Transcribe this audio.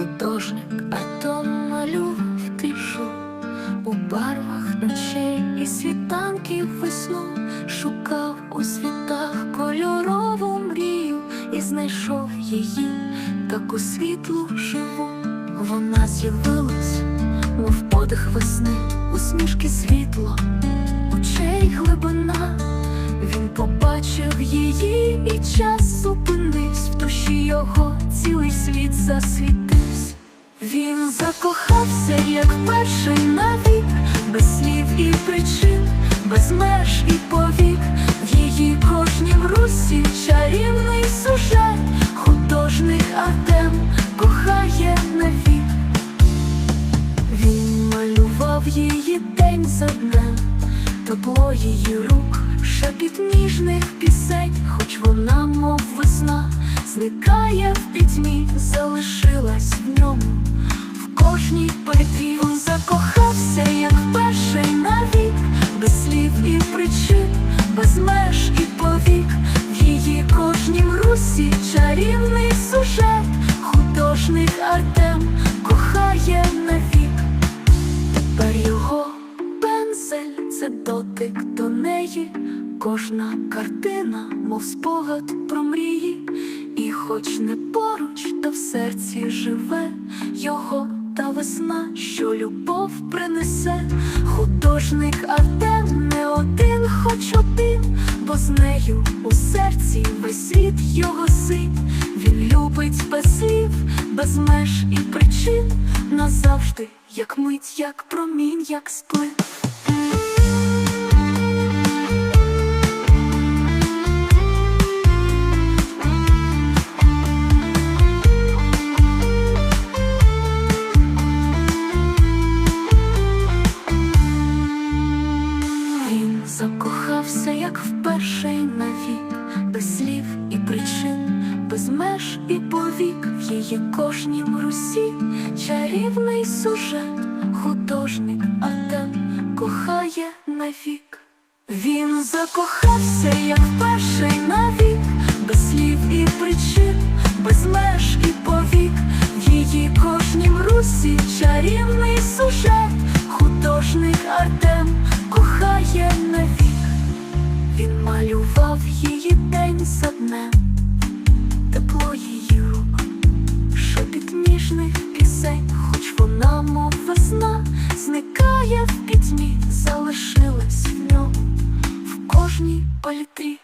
художник, а то малював тишу у барвах ночей і світанків весну шукав у світах кольорову мрію і знайшов її таку світлу живу. Вона з'явилась, мов подих весни, усмішки світло, очей глибина. Він побачив її, і час зупинився в душі його, цілий світ засвітився. Він закохався, як перший навік, без слів і причин, без меж і повік, в її кожнім русі чарівний сюжет, художник Артем кохає навік. Він малював її день за днем, тепло її рук, шепіт ніжних пісень, хоч вона, мов весна, зникає в пітьмі, залишилась в ньому. В кожній петлі він закохався, як перший навік, без слів і причин, без меж і повік, в її кожнім русі чарівний сюжет, художник Артем кохає навік. Тепер його пензель це дотик до неї, кожна картина, мов спогад про мрії, і хоч не поруч, та в серці живе його та весна, що любов принесе, художник Артем не один, хоч один, бо з нею у серці весь світ його сить. Він любить без без меж і причин назавжди, як мить, як промінь, як сплив. Як вперше навік, без слів і причин, без меж і повік, в її кожнім русі чарівний сюжет, художник Артем кохає навік. Він закохався, як вперше навік, без слів і причин, без меж і повік, в її кожнім русі чарівний сюжет, Проминав її день за днем, тепло її рук, шепіт ніжних пісень, хоч вона, мов весна, зникає в пітьмі, залишилась в ньому в кожній палітрі.